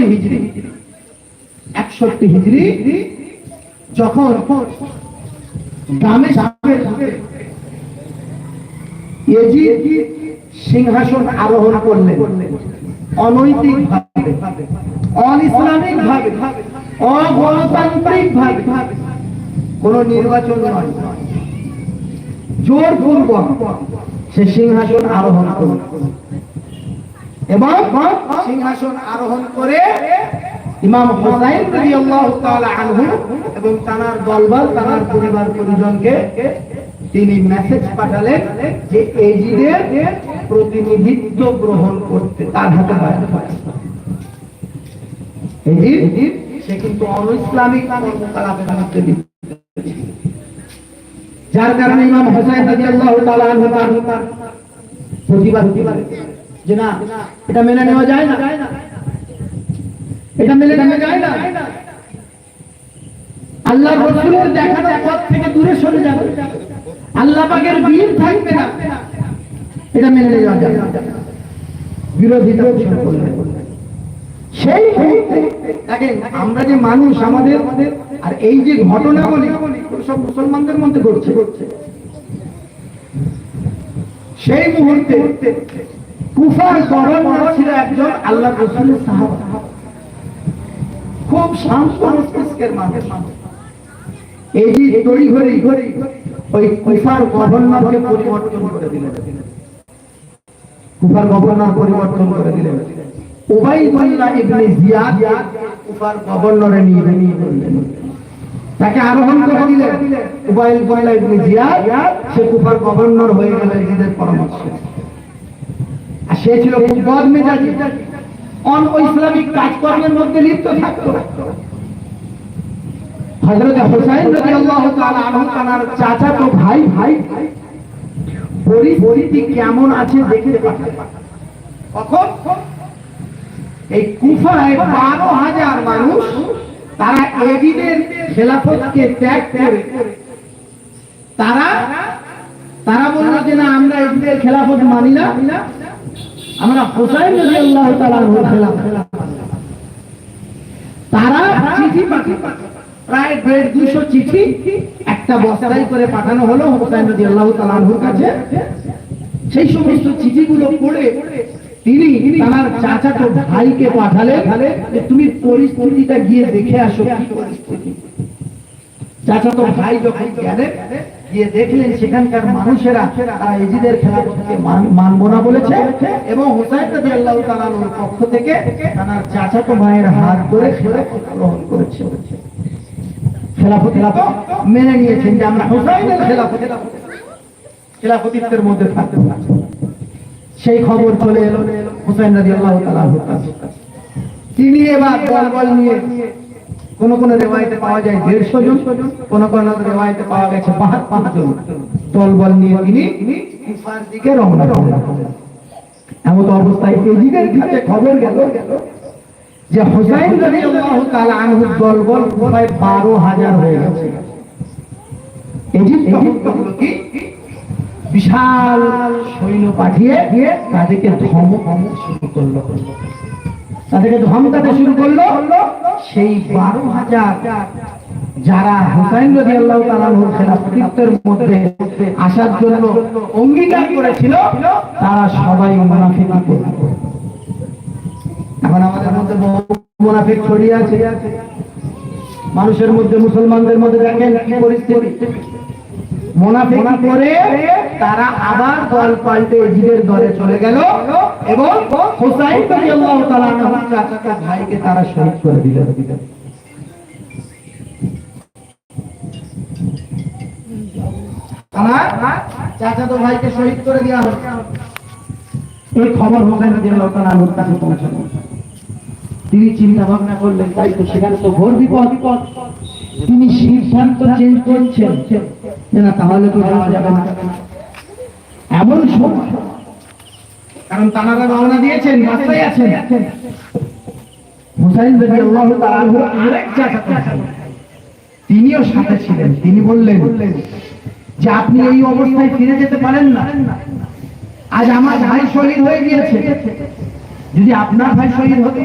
হিজড়ি একষট্টি হিজড়ি যখন গ্রামে সিংহাসন আরোহণ করলেন। অনৈতিক ভাবে অনিসলামিক ভাবে অগণতান্ত্রিক ভাবে কোন নির্বাচন নয়। জোর পূর্বক সে সিংহাসন আরোহণ করল এবং সিংহাসন আরোহণ করে ইমাম হোসাইন রাদিয়াল্লাহু তাআলা আনহু এবং তার দলবল তার পরিবার পরিজনকে তিনি মেসেজ পাঠালেন যে এজিদের প্রতিনিধিত্ব গ্রহণ করতে, তার হাতে এজিদ, সে কিন্তু অনইসলামিক কর্মকলাপের মধ্যে যার কারণে ইমাম হোসাইন রাদিয়াল্লাহু তাআলা আনহু তার প্রতিবাদ এটা মেনে নেওয়া যায় না। এটা মেনে নেওয়া যায় না। আল্লাহ রসুলের দেখানো থেকে দূরে সরে যাবে। আল্লাহ পাকের বীর থাকবে না। এটা মেনে নেওয়া যায় না। সেই আমরা যে মানুষ আমাদের, আর এই যে ঘটনা বলি সব মুসলমানদের মধ্যে ঘটছে। সেই মুহূর্তে কুফার ছিল একজন আল্লাহ রসুলের সাহাবা। খুব শান্ত মস্তিষ্কের মানুষ এই যে ঘড়ি ঘড়ি ওই কুফার পরিবর্তন করে দিলেন। কুফার গভর্নর পরিবর্তন করে দিলেন। ইবনে জিয়াদ কুফার গভর্নরে নিয়ে নিয়ে করলেন তাকে আরোহণ করে দিলেন। উবাইদুল্লাহ ইবনে জিয়াদ, সে কুফার গভর্নর হয়ে গেল এজিদের পরামর্শ। আর সে ছিল বদ মেজাজি অন ইসলামিক কাজকর্মের মধ্যে লিপ্ত বারো হাজার মানুষ, তারা খেলাফতকে ত্যাগ করে। তারা তারা বলল যে না, আমরা এজিদের খেলাফত মানি না। আমরা হোসাইন নদী আল্লাহ তালার খেলাফত তারা চিঠি প্রায় দেড় দুশো চিঠি একটা বস্তায় করে পাঠানো হলো হোসাইন নদী আল্লাহ তালাহুর কাছে। সেই সমস্ত চিঠিগুলো পড়ে তিনি তার চাচাতো ভাইকে পাঠালে যে, তুমি পরিস্থিতিটা গিয়ে দেখে আসো চাচাতো ভাই যখন গেলেন গিয়ে দেখলেন সেখানকার মানুষেরা, তারা খেলাফতকে মানবো না বলেছে এবং হুসাইন আল্লাহ তালানোর পক্ষ থেকে তার চাচাতো ভাইয়ের হাত ধরে গ্রহণ করেছে। মধ্যে থাকতে সেই খবর চলে এলো হুসাইন রাজি আল্লাহ তিনি এবার নিয়ে কোন কোন রেওয়ায়তে পাওয়া যায় দেড়শো জন, কোন কোন রেওয়ায়তে পাওয়া গেছে বাহাত্তর জন। দলবল নিয়ে তিনি কুফার দিকে রওনা এমন অবস্থায় এজিদের কাছে খবর গেল যে হোসাইন রাদিয়াল্লাহু তাআলা আনহু দলবল কুফায় 12000 হয়ে গেছে। এজিদ তখন কি বিশাল সৈন্য পাঠিয়ে তাদেরকে ধমক শুরু করল। তাদেরকে ধমকাতে শুরু করল। সেই বারো হাজার যারা হুসাইন রাজি আল্লাহ তালাহুর খেলাফতিত্বের মধ্যে আসার জন্য অঙ্গীকার করেছিল, তারা সবাই মুনাফিক করল এখন আমাদের মধ্যে বহু মুনাফিক ছড়িয়ে আছে। মানুষের মধ্যে, মুসলমানদের মধ্যে দেখেন কি পরিস্থিতি। মোনাফিক করে তারা আবার দল পাল্টে এজিদের দলে চলে গেল। এবং তাআলা ভাইকে তারা শহীদ করে দিলেন আমার ভাইকে শহীদ করে দেওয়া হলো। এই খবর তাআলা কাছে তিনি চিন্তা ভাবনা করলেন, তাই তো সেখানে তো ঘোর বিপদ। তিনি সিদ্ধান্ত চেঞ্জ করছেন। না, তাহলে তো যাওয়া যাবে না। এমন সময় কারণ তানারা রওনা দিয়েছেন, রাস্তায় আছেন। হুসাইন রবি আল্লাহ আরেক চাচাতো তিনিও সাথে ছিলেন। তিনি বললেন যে, আপনি এই অবস্থায় ফিরে যেতে পারেন না। আজ আমার ভাই শহীদ হয়ে গিয়েছে। যদি আপনার ভাই শহীদ হতো